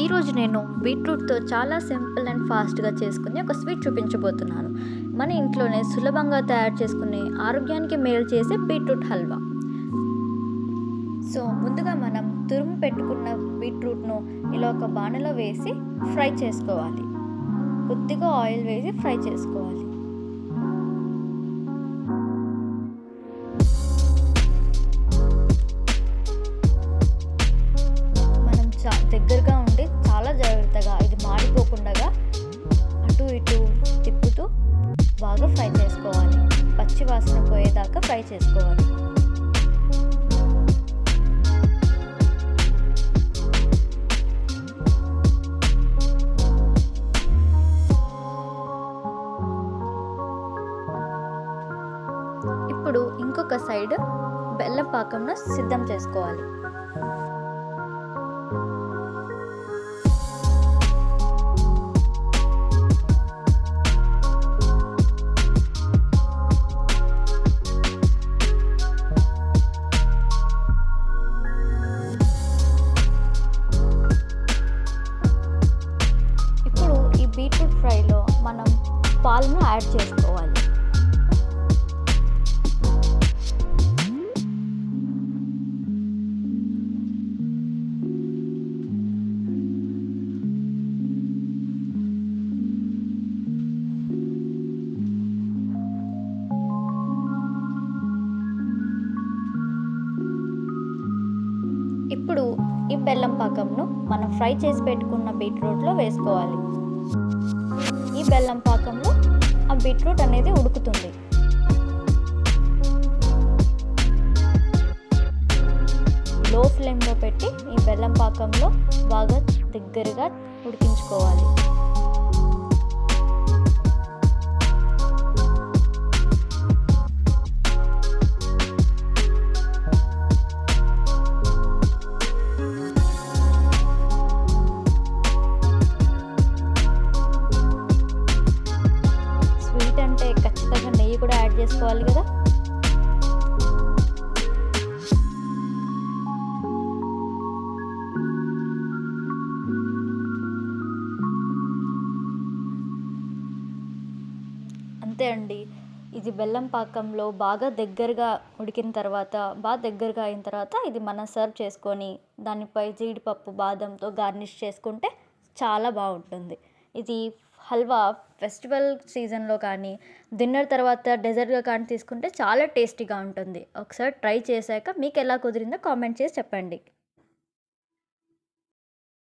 ఈరోజు నేను బీట్రూట్తో చాలా సింపుల్ అండ్ ఫాస్ట్గా చేసుకుని ఒక స్వీట్ చూపించబోతున్నాను. మన ఇంట్లోనే సులభంగా తయారు చేసుకునే ఆరోగ్యానికి మేలు చేసే బీట్రూట్ హల్వా. సో ముందుగా మనం తురుము పెట్టుకున్న బీట్రూట్ను ఇలా ఒక బాణలో వేసి ఫ్రై చేసుకోవాలి. కొద్దిగా ఆయిల్ వేసి ఫ్రై చేసుకోవాలి. మనం చా దగ్గరగా ఫ్రై చేసుకోవాలి. ఇప్పుడు ఇంకొక సైడ్ బెల్లం పాకంను సిద్ధం చేసుకోవాలి. బీట్రూట్ మనం పాలను యాడ్ చేసుకోవాలి. ఇప్పుడు ఈ బెల్లం పాకంను మనం ఫ్రై చేసి పెట్టుకున్న బీట్రూట్లో వేసుకోవాలి. ఈ బెల్లం పాకంలో ఆ బీట్రూట్ అనేది ఉడుకుతుంది. లో ఫ్లేమ్లో పెట్టి ఈ బెల్లం పాకంలో బాగా దగ్గరగా ఉడికించుకోవాలి. అంటే ఖచ్చితంగా నెయ్యి కూడా యాడ్ చేసుకోవాలి కదా? అంతే అండి. ఇది బెల్లం పాకంలో బాగా దగ్గరగా ఉడికిన తర్వాత బాగా దగ్గరగా అయిన తర్వాత ఇది మనం సర్వ్ చేసుకొని దానిపై జీడిపప్పు బాదంతో గార్నిష్ చేసుకుంటే చాలా బాగుంటుంది. ఇది హల్వా ఫెస్టివల్ సీజన్లో కానీ డిన్నర్ తర్వాత డెజర్ట్గా కానీ తీసుకుంటే చాలా టేస్టీగా ఉంటుంది. ఒకసారి ట్రై చేశాక మీకు ఎలా కుదిరిందో కామెంట్ చేసి చెప్పండి.